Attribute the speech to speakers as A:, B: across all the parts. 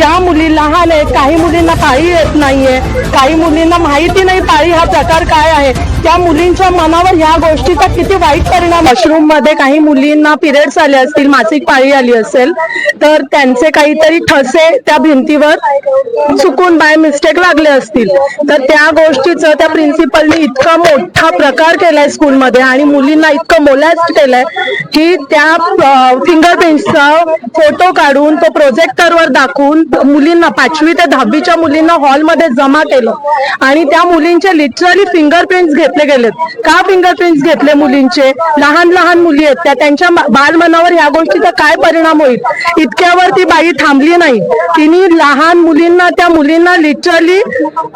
A: ज्या मुली लहान आहेत काही मुलींना पाळी येत नाहीये काही मुलींना माहिती नाही पाळी हा प्रकार काय आहे. त्या मुलींच्या मनावर ह्या गोष्टीचा किती वाईट परिणाम मशरूममध्ये काही मुलींना पिरियड्स आले असतील मासिक पाळी आली असेल तर त्यांचे काहीतरी ठसे त्या भिंतीवर चुकून बाय मिस्टेक लागले असतील. तर त्या गोष्टीचं त्या प्रिन्सिपलने इतका मोठा प्रकार केलाय स्कूलमध्ये आणि मुलींना इतकं मोलॅस्ट केलंय की त्या फिंगरप्रिंटचा फोटो काढून तो प्रोजेक्टरवर दाखवून मुलींना पाचवी ते दहावीच्या मुलींना हॉलमध्ये जमा केलं. आणि त्या मुलींचे लिटरली फिंगरप्रिंट्स घेतले गेलेत. का फिंगरप्रिंट्स घेतले मुलींचे? लहान लहान मुली आहेत त्या. त्यांच्या बालमनावर ह्या गोष्टीचा काय परिणाम होईल? इतक्यावर ती बाई थांबली नाही. तिने लहान मुलींना त्या मुलींना लिटरली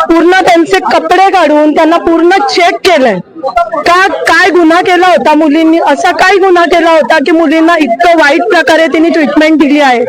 A: पूर्ण त्यांचे कपडे काढून त्यांना पूर्ण चेक केलंय. का काय गुन्हा केला होता मुलींनी? असा काय गुन्हा केला होता की मुलींना इतकं वाईट प्रकारे तिने ट्रीटमेंट दिली आहे?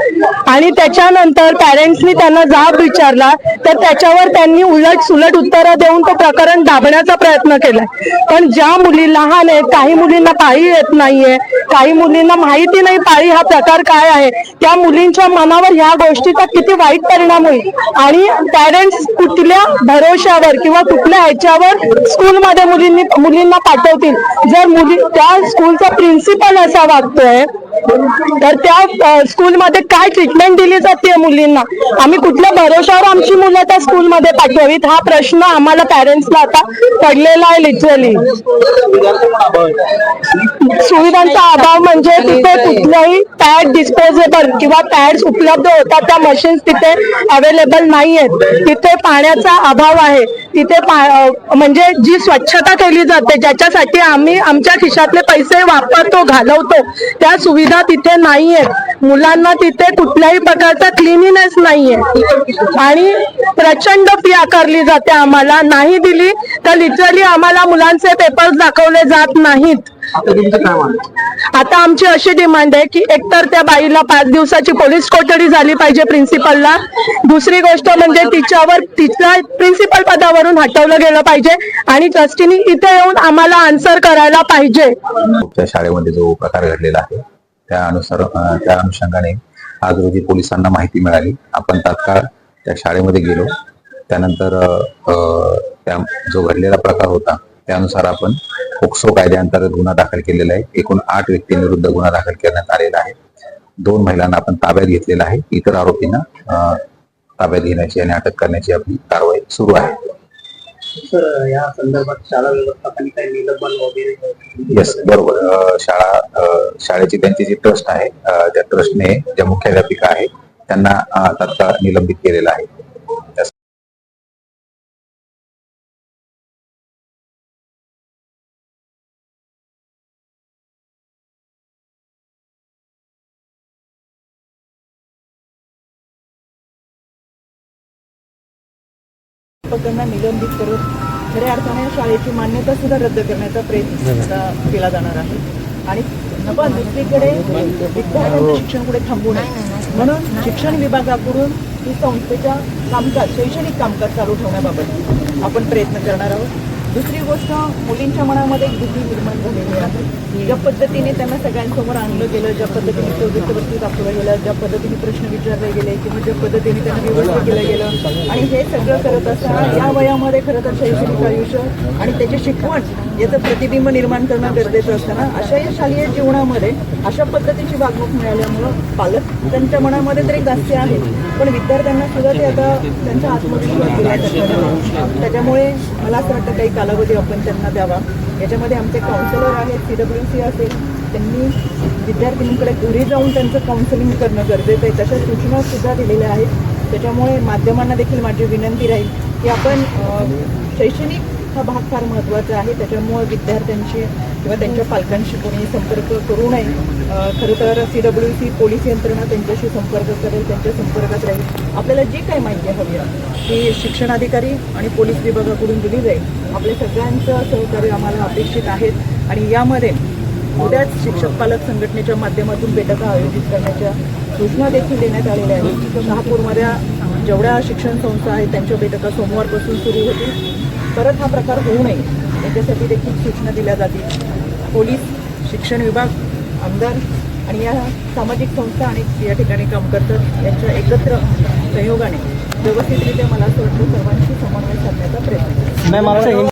A: आणि त्याच्यानंतर पॅरेंट्सनी त्यांना जाब विचारला तर त्याच्यावर त्यांनी उलट सुलट उत्तरं देऊन तो प्रकरण दाबण्याचा प्रयत्न केलाय. पण ज्या मुली लहान आहेत काही मुलींना पाळी येत नाहीये काही मुलींना माहिती नाही पाळी हा प्रकार काय आहे त्या मुलींच्या मनावर ह्या गोष्टीचा किती वाईट परिणाम होईल? आणि पॅरेंट्स कुठल्या भरोशावर किंवा कुठल्या ह्याच्यावर स्कूलमध्ये मुलींनी मुलींना पाठवतील. जर मुली त्या स्कूलचा प्रिन्सिपल असा वागतोय तर त्या स्कूलमध्ये काय ट्रीटमेंट दिली जाते मुलींना? आम्ही कुठल्या भरोशावर आमची मुलं त्या स्कूलमध्ये पाठवावीत? हा प्रश्न आम्हाला पॅरेंट्सला आता पडलेला आहे लिटरली सुविधांचा अभाव म्हणजे तिथे कुठल्याही पॅड डिस्पोजेबल किंवा पॅड्स उपलब्ध होतात त्या मशीन्स तिथे अवेलेबल नाही आहेत तिथे पाण्याचा अभाव आहे. तिथे म्हणजे जी स्वच्छता केली जाते ज्याच्यासाठी आम्ही आमच्या खिशातले पैसे वापरतो घालवतो त्या सुविधा तिथे नाही आहेत मुलांना तिथे कुठल्याही प्रकारचा क्लिनिनेस नाहीये. आणि प्रचंड फी आकारली जाते आम्हाला. नाही दिली तर लिटरली आम्हाला मुलांचे पेपर्स दाखवले जात नाहीत.
B: आता
A: आमची अशी डिमांड आहे की एकतर त्या बाईला पाच दिवसाची पोलीस कोठडी झाली पाहिजे प्रिन्सिपलला दुसरी गोष्ट म्हणजे तिच्यावर तिच्या प्रिन्सिपल पदावरून हटवलं गेलं पाहिजे आणि ट्रस्टीनी इथे येऊन आम्हाला आन्सर करायला पाहिजे.
C: त्या शाळेमध्ये जो प्रकार घडलेला आहे त्या अनुसार त्या अनुषंगाने आज रोजी पोलिसांना माहिती मिळाली. आपण तात्काळ त्या शाळेमध्ये गेलो. त्यानंतर अं, त्या जो घडलेला प्रकार होता त्यानुसार आपण पोक्सो कायद्याअंतर्गत गुन्हा दाखल केलेला आहे. एकूण आठ व्यक्तींविरुद्ध गुन्हा दाखल करण्यात आलेला आहे. दोन महिलांना आपण ताब्यात घेतलेला आहे. इतर आरोपींना अं, ताब्यात घेण्याची आणि अटक करण्याची आपली कारवाई सुरू आहे.
B: सर या संदर्भात शाळा व्यवस्थापन काही निलंबन
C: येस बरोबर. अं, शाळा शाळेची त्यांची जी ट्रस्ट आहे त्या ट्रस्टने ज्या मुख्याध्यापिका आहे त्यांना तात्काळ निलंबित केलेलं आहे.
A: त्यांना निलंबित करून खऱ्या अर्थाने शाळेची मान्यता सुद्धा रद्द करण्याचा प्रयत्न केला जाणार आहे. आणि पण दुसरीकडे विद्यार्थ्यांचं शिक्षण पुढे थांबू नये. म्हणून शिक्षण विभागाकडून ही संस्थेच्या कामकाज शैक्षणिक कामकाज चालू ठेवण्याबाबत आपण प्रयत्न करणार आहोत. दुसरी गोष्ट मुलींच्या मनामध्ये एक भीती निर्माण झालेली आहे. ज्या पद्धतीने त्यांना सगळ्यांसमोर आणलं गेलं ज्या पद्धतीने चौदिस्त दाखवलं गेलं ज्या पद्धतीने प्रश्न विचारले गेले किंवा ज्या पद्धतीने त्यांना व्यवस्थित केलं गेलं. आणि हे सगळं करत असताना या वयामध्ये खरं तर शैक्षणिक आयुष्य आणि त्याची शिकवण याचं प्रतिबिंब निर्माण करणं गरजेचं असताना अशा या शालेय जीवनामध्ये अशा पद्धतीची वागणूक मिळाल्यामुळं पालक त्यांच्या मनामध्ये तरी जास्त आहे पण विद्यार्थ्यांना सुद्धा ते आता त्यांच्या आत्मविश्वास दिला त्याच्यामुळे. मला असं वाटतं काही कालावधी आपण त्यांना द्यावा. याच्यामध्ये आमचे काउन्सिलर आहेत सी डब्ल्यू सी असेल त्यांनी विद्यार्थिनींकडे घरी जाऊन त्यांचं काउन्सिलिंग करणं गरजेचं आहे. तशा सूचनासुद्धा दिलेल्या आहेत. त्याच्यामुळे माध्यमांना देखील माझी विनंती राहील की आपण शैक्षणिक हा भाग फार महत्त्वाचा आहे. त्याच्यामुळे विद्यार्थ्यांशी किंवा त्यांच्या पालकांशी कोणी संपर्क करू नये. खरं तर सी डब्ल्यू सी पोलीस यंत्रणा त्यांच्याशी संपर्क करेल त्यांच्या संपर्कात राहील. आपल्याला जी काही माहिती हवी आहे ती शिक्षण अधिकारी आणि पोलीस विभागाकडून दिली जाईल. आपल्या सगळ्यांचं सहकार्य आम्हाला अपेक्षित आहेत आणि यामध्ये उद्याच शिक्षक पालक संघटनेच्या माध्यमातून बैठका आयोजित करण्याच्या सूचना देखील देण्यात आलेल्या आहेत. शहापूरमध्ये जेवढ्या शिक्षण संस्था आहेत त्यांच्या बैठका सोमवारपासून सुरू होतील. परत हा प्रकार होऊ नये याच्यासाठी देखील सूचना दिल्या जातील. पोलीस शिक्षण विभाग आमदार
D: आणि या सामाजिक संस्था आणि या ठिकाणी काम करतात. यांच्या एकत्र सहयोगाने व्यवस्थितरित्या मला असं वाटतं सर्वांशी समन्वय साधण्याचा प्रयत्न